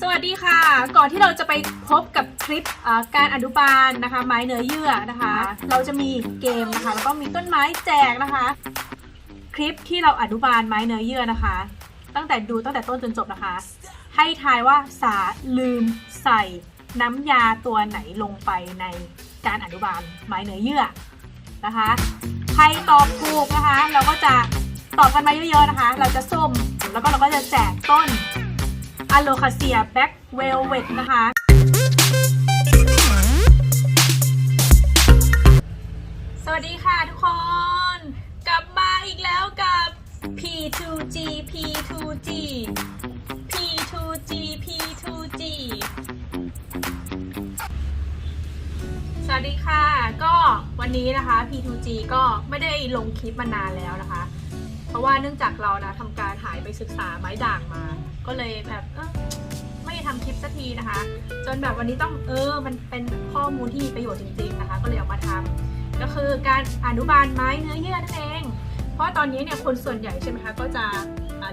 สวัสดีค่ะ ก่อนที่เราจะไปพบกับคลิปการอนุบาลนะคะ ไม้เนื้อเยื่อนะคะ เราจะมีเกมนะคะแล้วก็มีต้นไม้แจกนะคะ คลิปที่เราอนุบาลไม้เนื้อเยื่อนะคะ ตั้งแต่ดูตั้งแต่ต้นจนจบนะคะ ให้ทายว่าสาลืมใส่น้ำยาตัวไหนลงไปในการอนุบาลไม้เนื้อเยื่อนะคะใครตอบถูกนะคะ เราก็จะตอบกันมาเยอะๆนะคะ เราจะส้มแล้วก็เราก็จะแจกต้น อโลคาเซียแบ็กเวลเวตนะคะสวัสดีค่ะทุกคน กลับมาอีกแล้วกับ P2G P2G P2G P2G สวัสดีค่ะ ก็วันนี้นะคะ P2G ก็ไม่ได้ลงคลิปมานานแล้วนะคะ เพราะว่าเนื่องจากเรานะทำการหายไปศึกษาไม้ด่างมา ก็เลยแบบเออไม่ทำคลิปสักทีนะคะ จนแบบวันนี้ต้องเออมันเป็นข้อมูลที่มีประโยชน์จริง ๆนะคะ ก็เลยเอามาทำก็คือการอนุบาลไม้เนื้อเยื่อนั่นเอง เพราะตอนนี้เนี่ยคนส่วนใหญ่ใช่ไหมคะก็จะ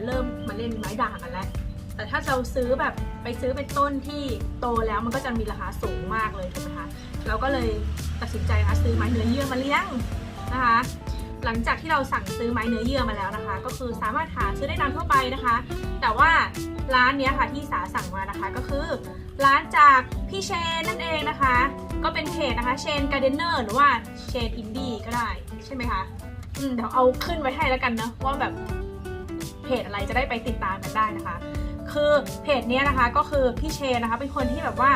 เริ่มมาเล่นไม้ด่างกันแล้วแต่ถ้าเราซื้อแบบไปซื้อเป็นต้นที่โตแล้วมันก็จะมีราคาสูงมากเลยถูกไหมคะเราก็เลยตัดสินใจนะซื้อไม้เนื้อเยื่อมาเลี้ยงนะคะ หลังจากที่เราสั่งซื้อไม้เนื้อเยื่อมาแล้วนะคะ ก็คือสามารถหาซื้อได้ตามทั่วไปนะคะ แต่ว่าร้านเนี้ยค่ะที่สาสั่งมานะคะก็คือ ร้านจากพี่เชนนั่นเองนะคะ ก็เป็นเพจนะคะเชนการ์เดนเนอร์หรือว่าเชนอินดี้ก็ได้ใช่ไหมคะอืมเดี๋ยวเอาขึ้นไว้ให้แล้วกันนะว่าแบบเพจอะไรจะได้ไปติดตามกันได้นะคะ คือเพจเนี้ยนะคะก็คือพี่เชนนะคะเป็นคนที่แบบว่า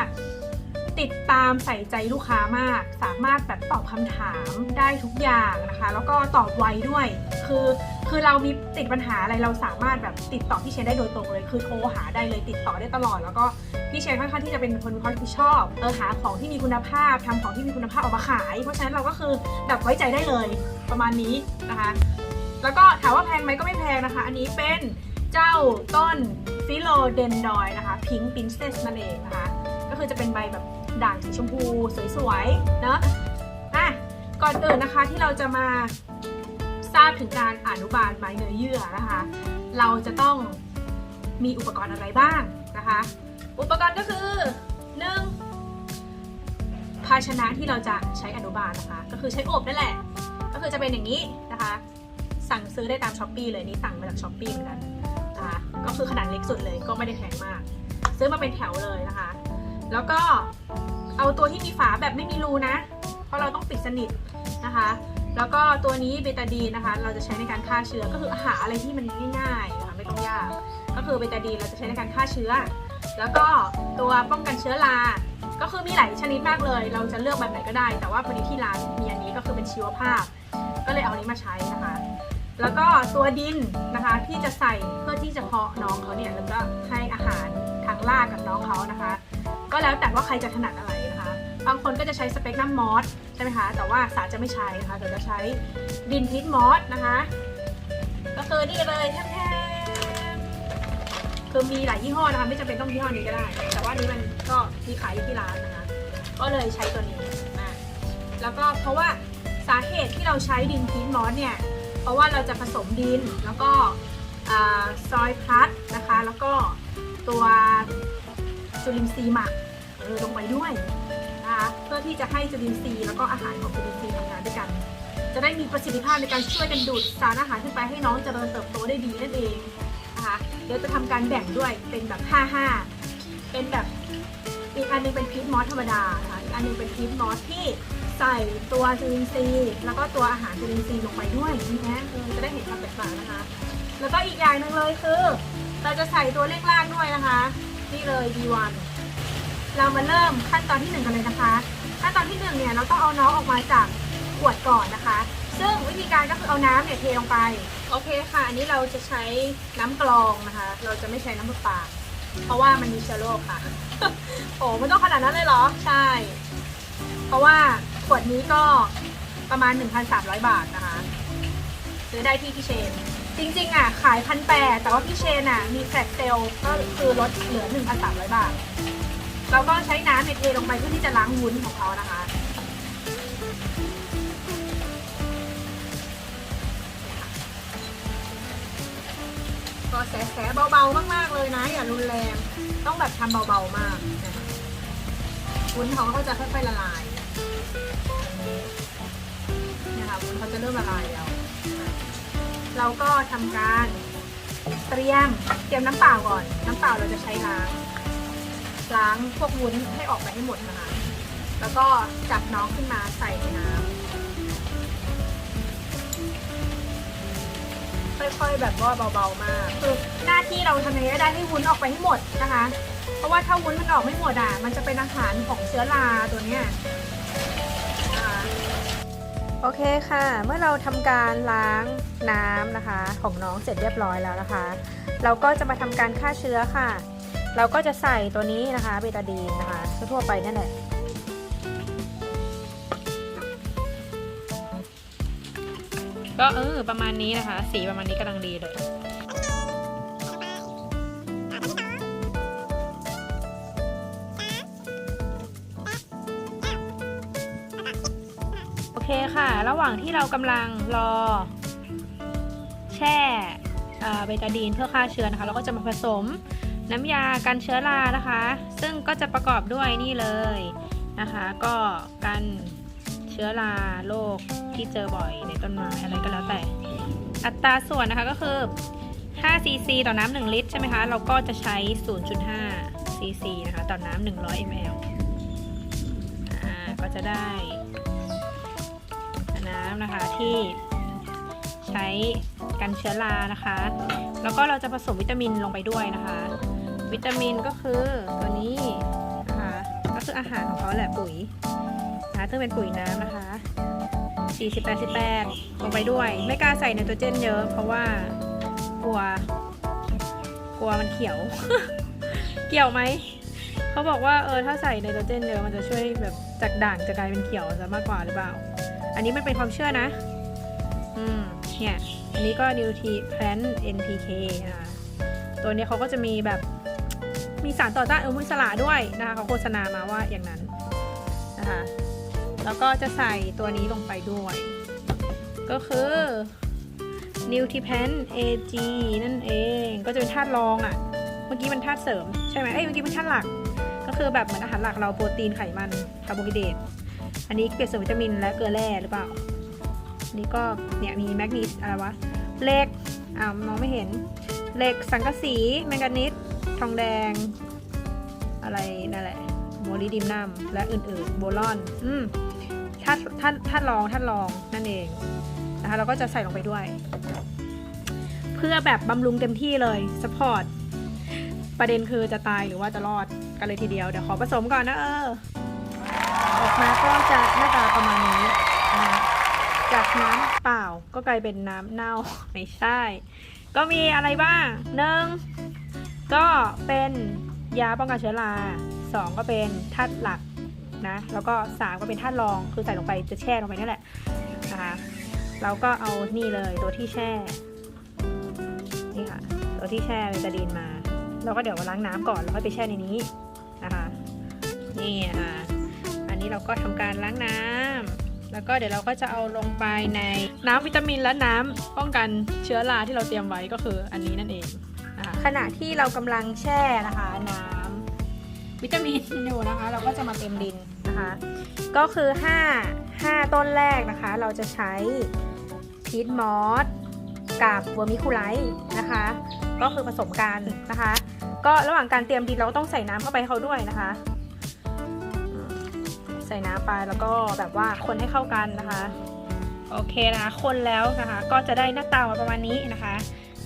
ติดตามใส่ใจลูกค้ามาก สามารถแบบตอบคำถามได้ทุกอย่างนะคะ แล้วก็ตอบไวด้วย คือคือเรามีติดปัญหาอะไรเราสามารถแบบติดต่อพี่เชนได้โดยตรงเลย คือโทรหาได้เลยติดต่อได้ตลอด แล้วก็พี่เชนค่อนข้างที่จะเป็นคนความรับผิดชอบเออหาของที่มีคุณภาพทำของที่มีคุณภาพออกมาขาย เพราะฉะนั้นเราก็คือแบบไว้ใจได้เลยประมาณนี้นะคะ แล้วก็ถามว่าแพงไหมก็ไม่แพงนะคะ อันนี้เป็นเจ้าต้นฟิโลเดนดอยนะคะพิง k ์ i ินเซสนั่นเองนะคะ ก็คือจะเป็นใบแบบ ด่างสีชมพูสวยๆ เนอะอะ ก่อนอื่นนะคะที่เราจะมาทราบถึงการอนุบาลไม้เนื้อเยื่อนะคะ เราจะต้องมีอุปกรณ์อะไรบ้างนะคะ อุปกรณ์ก็คือ 1. ภาชนะที่เราจะใช้อนุบาลนะคะ ก็คือใช้อบนั่นแหละ ก็คือจะเป็นอย่างนี้นะคะ สั่งซื้อได้ตามช้อปปีเลยนี่สั่งมาจากช้อปปีเหมือนกันนะคะก็คือขนาดเล็กสุดเลยก็ไม่ได้แพงมาก ซื้อมาเป็นแถวเลยนะคะ แล้วก็ เอาตัวที่มีฝาแบบไม่มีรูนะ เพราะเราต้องปิดสนิทนะคะ แล้วก็ตัวนี้เบตาดีนนะคะ เราจะใช้ในการฆ่าเชื้อก็คือหาอะไรที่มันง่ายๆนะคะไม่ต้องยาก ก็คือเบตาดีนเราจะใช้ในการฆ่าเชื้อ แล้วก็ตัวป้องกันเชื้อราก็คือมีหลายชนิดมากเลย เราจะเลือกแบบไหนก็ได้ แต่ว่าพอดีที่ร้านมีอันนี้ก็คือเป็นชีวภาพ ก็เลยเอาอันนี้มาใช้นะคะ แล้วก็ตัวดินนะคะที่จะใส่เพื่อที่จะเพาะน้องเขาเนี่ยแล้วก็ให้อาหารทางรากกับน้องเขานะคะ ก็แล้วแต่ว่าใครจะถนัดอะไร บางคนก็จะใช้สเปกนัมมอสใช่ไหมคะ แต่ว่าสาจะไม่ใช้นะคะแต่จะใช้ดินพิษมอสนะคะ ก็คือนี่เลยแทมๆคือมีหลายยี่ห้อนะคะ ไม่จำเป็นต้องยี่ห้อนี้ก็ได้ แต่ว่านี้มันก็มีขายอยู่ที่ร้านนะคะ ก็เลยใช้ตัวนี้นะแล้วก็เพราะว่าสาเหตุที่เราใช้ดินพิษมอสเนี่ย เพราะว่าเราจะผสมดินแล้วก็อ่าซอยพลัสนะคะ แล้วก็ตัวจุลินทรีย์หมักลงไปด้วย อที่จะให้จุลินทรีย์แล้วก็อาหารของจุลินทรีย์ทำงานด้วยกัน จะได้มีประสิทธิภาพในการช่วยกันดูดสารอาหารขึ้นไปให้น้องเจริญเติบโตได้ดีนั่นเองนะคะเดี๋ยวจะทำการแบ่งด้วยเป็นแบบ 5-5 เป็นแบบอีกอันหนึงเป็นพีทมอสธรรมดานะคะอีกอันหนึงเป็นพีทมอสที่ใส่ตัวจุลินทรีย์แล้วก็ตัวอาหารจุลินทรีย์ลงไปด้วยนี่นะจะได้เห็นความแตกต่างนะคะ แล้วก็อีกอย่างหนึ่งเลยคือ เราจะใส่ตัวเลขล่างด้วยนะคะ นี่เลย D1 เรามาเริ่มขั้นตอนที่หนึ่งกันเลยนะคะ ขั้นตอนที่หนึ่งเนี่ยเราต้องเอาน้องออกมาจากขวดก่อนนะคะ ซึ่งวิธีการก็คือเอาน้ำเนี่ยเทลงไป โอเคค่ะ อันนี้เราจะใช้น้ำกรองนะคะ เราจะไม่ใช้น้ำประปาเพราะว่ามันมีเชื้อโรคค่ะ โอ้ไม่ต้องขนาดนั้นเลยเหรอ ใช่ เพราะว่าขวดนี้ก็ประมาณ 1,300 บาทนะคะซื้อได้ที่พี่เชน จริงๆอะขายพันแปดแต่ว่าพี่เชนอะมีแฟลชเซลก็คือลดเหลือ 1,300 บาท เราก็ใช้น้ำเนี่ยเทลงไปเพื่อที่จะล้างวุ้นของเขานะคะ ก็แสะๆเบาๆมากๆเลยนะ อย่ารุนแรง ต้องแบบทำเบาๆมากนะคะวุ้นเขาก็จะค่อยๆละลายเนี่ยค่ะวุ้นเขาจะเริ่มละลายแล้ว เราก็ทำการเตรียมเตรียมน้ำเปล่าก่อน น้ำเปล่าเราจะใช้ล้าง ล้างพวกวุ้นให้ออกไปให้หมดนะคะ แล้วก็จับน้องขึ้นมาใส่ในน้ำค่อยๆแบบว่าเบาๆมากคือหน้าที่เราทำยังไงก็ได้ให้วุ้นออกไปให้หมดนะคะ เพราะว่าถ้าวุ้นมันออกไม่หมดอะ มันจะเป็นอาหารของเชื้อราตัวเนี้ยนะคะโอเคค่ะ เมื่อเราทำการล้างน้ำนะคะ ของน้องเสร็จเรียบร้อยแล้วนะคะ เราก็จะมาทำการฆ่าเชื้อค่ะ เราก็จะใส่ตัวนี้นะคะเบตาดีนนะคะทั่วไปนั่นแหละก็เออประมาณนี้นะคะ สีประมาณนี้กำลังดีเลยโอเคค่ะ ระหว่างที่เรากำลังรอ แช่เบตาดีนเพื่อฆ่าเชื้อนะคะ เราก็จะมาผสม น้ำยากันเชื้อรานะคะ ซึ่งก็จะประกอบด้วยนี่เลยนะคะ ก็กันเชื้อราโรคที่เจอบ่อยในต้นไม้อะไรก็แล้วแต่ อัตราส่วนนะคะก็คือ5 cc ต่อน้ำ1ลิตรใช่ไหมคะ เราก็จะใช้ 0.5 cc นะคะต่อน้ำ100 ml ก็จะได้น้ำนะคะที่ใช้กันเชื้อรานะคะ แล้วก็เราจะผสมวิตามินลงไปด้วยนะคะ วิตามินก็คือตัวนี้นะคะก็คืออาหารของเขาแหละปุ๋ยนะซึ่งเป็นปุ๋ยน้ำนะคะ 40 88ลงไปด้วย ไม่กล้าใส่ไนโตรเจนเยอะ เพราะว่ากลัว กลัวมันเขียว เกี่ยวไหมเขาบอกว่าเออถ้าใส่ไนโตรเจนเยอะมันจะช่วยแบบจากด่างจะกลายเป็นเขียวจะมากกว่าหรือเปล่า อันนี้มันเป็นความเชื่อนะ อืมเนี่ย อันนี้ก็ n u t r i p l a n NPK นะคะตัวนี้เขาก็จะมีแบบ มีสารต่อต้านอนุมูลอิสระด้วยนะคะเขาโฆษณามาว่าอย่างนั้นนะคะแล้วก็จะใส่ตัวนี้ลงไปด้วย ก็คือ n u t i p l a n AG นั่นเองก็จะเป็นธาตุรองอะ่ะ เมื่อกี้มันธาตุเสริมใช่ไหมเอ้ยเมื่อกี้มันธาตุหลัก ก็คือแบบเหมือนอาหารหลักเราโปรตีนไขมันคาร์โบไฮเดรตอันนี้เปรียบเสริมวิตามินและเกลือแร่หรือเปล่านี่ก็เนี่ยมีแมกนีสอะไรวะเหล็กอ่าวมองไม่เห็นเหล็กสังกะสีแมงกานิส ทองแดง อะไรนั่นแหละโมลิดิมนัมและอื่นๆ โบลอน อืมธาตุธาตุธาตุรองธาตุรองนั่นเองนะคะเราก็จะใส่ลงไปด้วย เพื่อแบบบำรุงเต็มที่เลยสปอร์ตประเด็นคือจะตายหรือว่าจะรอดกันเลยทีเดียว เดี๋ยวขอผสมก่อนนะเออ ออกมาก็จะหน้าตาประมาณนี้นะจากน้ำเปล่าก็กลายเป็นน้ำเน่าไม่ใช่ ก็มีอะไรบ้างหนึ่ง ก็เป็นยาป้องกันเชื้อราสองก็เป็นธาตุหลักนะ แล้วก็สามก็เป็นธาตุรอง คือใส่ลงไปจะแช่ลงไปนี่แหละนะคะเราก็เอานี่เลยตัวที่แช่ นี่ค่ะ ตัวที่แช่เบตาดีนมา เราก็เดี๋ยวมาล้างน้ำก่อนแล้วค่อยไปแช่ในนี้นะคะนี่ค่ะอันนี้เราก็ทำการล้างน้ำแล้วก็เดี๋ยวเราก็จะเอาลงไปในน้ำวิตามินและน้ำป้องกันเชื้อราที่เราเตรียมไว้ก็คืออันนี้นั่นเอง ขณะที่เรากำลังแช่นะคะน้ำวิตามินอยู่นะคะ เราก็จะมาเต็มดินนะคะ ก็คือ 5 5 ต้นแรกนะคะ เราจะใช้พีทมอสกับเวอร์มิคูไลท์นะคะ ก็คือผสมกันนะคะ ก็ระหว่างการเตรียมดินเราก็ต้องใส่น้ำเข้าไปเขาด้วยนะคะ ใส่น้ำไปแล้วก็แบบว่าคนให้เข้ากันนะคะ โอเคนะคะ คนแล้วนะคะ ก็จะได้หน้าตามาประมาณนี้นะคะ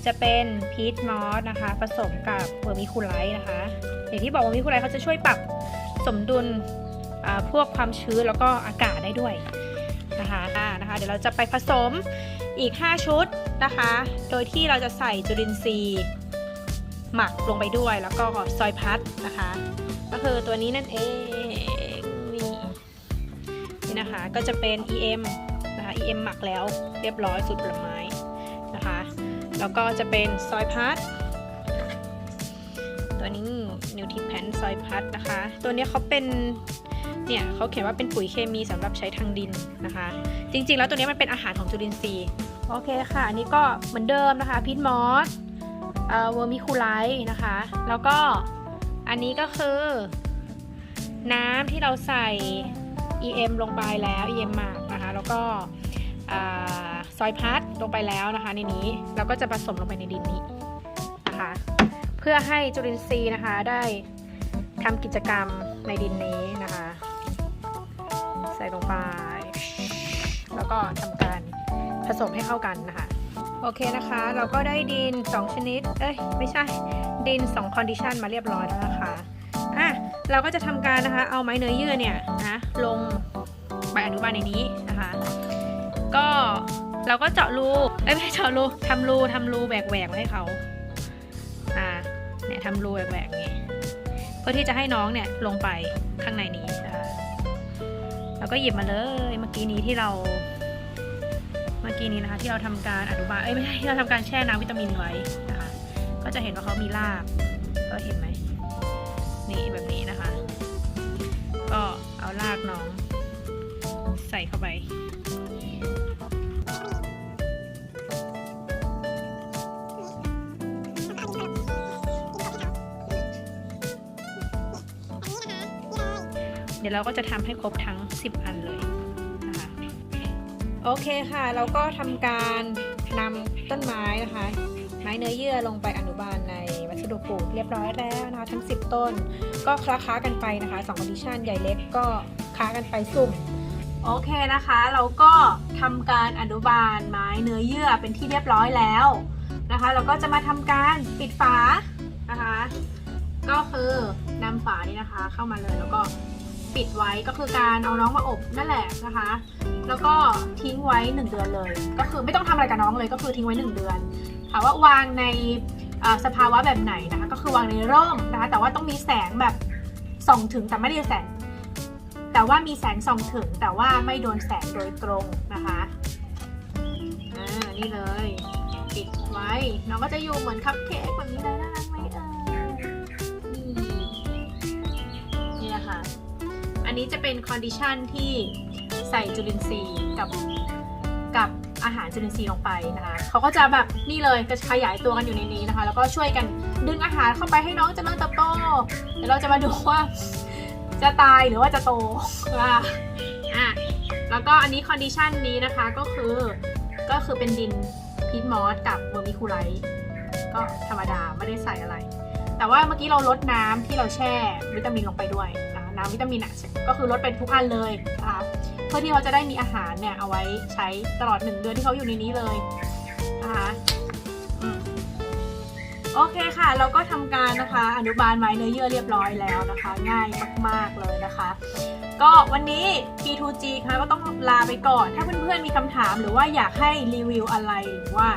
จะเป็นพีทมอสนะคะ ผสมกับเวอร์มิคูไลท์นะคะ อย่างที่บอกเวอร์มิคูไลท์เขาจะช่วยปรับสมดุลพวกความชื้นแล้วก็อากาศได้ด้วยนะคะอ่านะคะ เดี๋ยวเราจะไปผสมอีก 5 ชุดนะคะ โดยที่เราจะใส่จุลินทรีย์หมักลงไปด้วยแล้วก็ซอยพัดนะคะ ก็คือตัวนี้นั่นเองนี่นี่นะคะก็จะเป็น EM นะคะ EM หมักแล้วเรียบร้อยสูตรผลไม้ แล้วก็จะเป็นซอยพัดตัวนี้นิวทริแพนซอยพัดนะคะ ตัวนี้เขาเป็นเนี่ยเขาเขียนว่าเป็นปุ๋ยเคมีสำหรับใช้ทางดินนะคะ จริงๆ แล้วตัวนี้มันเป็นอาหารของจุลินทรีย์โอเคค่ะ อันนี้ก็เหมือนเดิมนะคะพีทมอสเอ่อเวอร์มิคูไลท์นะคะ แล้วก็อันนี้ก็คือ น้ำที่เราใส่ EM ลงไปแล้ว EM หมักนะคะ แล้วก็ ซอยพัดลงไปแล้วนะคะในนี้เราก็จะผสมลงไปในดินนี้นะคะ เพื่อให้จุลินทรีย์นะคะได้ทำกิจกรรมในดินนี้นะคะ ใส่ลงไป แล้วก็ทำการผสมให้เข้ากันนะคะโอเคนะคะ เราก็ได้ดิน 2 ชนิด เอ้ย ไม่ใช่ ดิน 2 คอนดิชันมาเรียบร้อยแล้วนะคะอะเราก็จะทำการนะคะ เอาไม้เนื้อเยื่อเนี่ยนะลงใบอนุบาลในนี้นะคะ ก็เราก็เจาะรูเอ้ยไม่เจาะรูทำรูทำรูแหวกแหวกไว้ให้เขาอ่าเนี่ยทำรูแหวกแหวกอย่างงี้เพื่อที่จะให้น้องเนี่ยลงไปข้างในนี้นะคะแล้วก็หยิบมาเลยเมื่อกี้นี้ที่เรา เมื่อกี้นี้นะคะ ที่เราทำการอนุบาลเอ้ยไม่ใช่ที่เราทำการแช่น้ำวิตามินไว้นะคะ ก็จะเห็นว่าเขามีรากก็เห็นไหมนี่แบบนี้นะคะ ก็เอารากน้องใส่เข้าไป ดี๋ยวเราก็จะทำให้ครบทั้ง 10 อันเลยนะคะโอเคค่ะ เราก็ทำการนำต้นไม้นะคะ ไม้เนื้อเยื่อลงไปอนุบาลในวัสดุปลูกเรียบร้อยแล้วนะคะทั้ง 10 ต้น ก็คล้าค้าๆกันไปนะคะ2 condition ใหญ่เล็กก็ค้ากันไปสุ่มโอเคนะคะ เราก็ทำการอนุบาลไม้เนื้อเยื่อเป็นที่เรียบร้อยแล้วนะคะ เราก็จะมาทำการปิดฝานะคะ ก็คือนำฝานี้นะคะเข้ามาเลยแล้วก็ ปิดไว้ก็คือการเอาน้องมาอบนั่นแหละนะคะ แล้วก็ทิ้งไว้ 1 เดือนเลย ก็คือไม่ต้องทำอะไรกับน้องเลยก็คือทิ้งไว้ 1 เดือนถามว่าวางในสภาวะแบบไหนนะคะ ก็คือวางในร่มนะคะ แต่ว่าต้องมีแสงแบบส่องถึงแต่ไม่ได้แสง แต่ว่ามีแสงส่องถึง แต่ว่าไม่โดนแสงโดยตรงนะคะอ่านี่เลย ปิดไว้น้องก็จะอยู่เหมือนคัพเค้กแบบนี้เลยน่ารักไหมเอ่ย นนี้จะเป็นคอนดิชันที่ใส่จุลินทรีย์กับกับอาหารจุลินทรีย์ลงไปนะคะเขาก็จะแบบนี่เลยก็ขยายตัวกันอยู่ในนี้นะคะ แล้วก็ช่วยกันดึงอาหารเข้าไปให้น้องเจริญเติบโตเดี๋ยวเราจะมาดูว่าจะตายหรือว่าจะโตอะอะแล้วก็อันนี้คอนดิชันนี้นะคะก็คือก็คือเป็นดินพีทมอสกับเวอร์มิคูไลท์ก็ธรรมดาไม่ได้ใส่อะไร แต่ว่าเมื่อกี้เราลดน้ำที่เราแช่วิตามินลงไปด้วย วิตามินอะก็คือลดไปทุกอันเลยนะคะเพื่อที่เขาจะได้มีอาหารเนี่ยเอาไว้ใช้ตลอดหนึ่งเดือนที่เขาอยู่ในนี้เลยนะคะโอเคค่ะ เราก็ทำการนะคะ อนุบาลไม้เนื้อเยื่อเรียบร้อยแล้วนะคะ ง่ายมากๆเลยนะคะ ก็วันนี้ P2G ค่ะก็ต้องลาไปก่อน ถ้าเพื่อนๆมีคำถามหรือว่าอยากให้รีวิวอะไรหรือว่า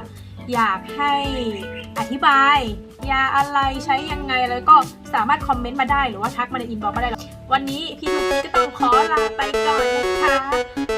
อยากให้อธิบาย ยาอะไรใช้ยังไงแล้วก็สามารถคอมเมนต์มาได้หรือว่าทักมาในอินบ็อกซ์ก็ได้ วันนี้พี่ทุกทีก็ต้องขอลาไปก่อนนะคะ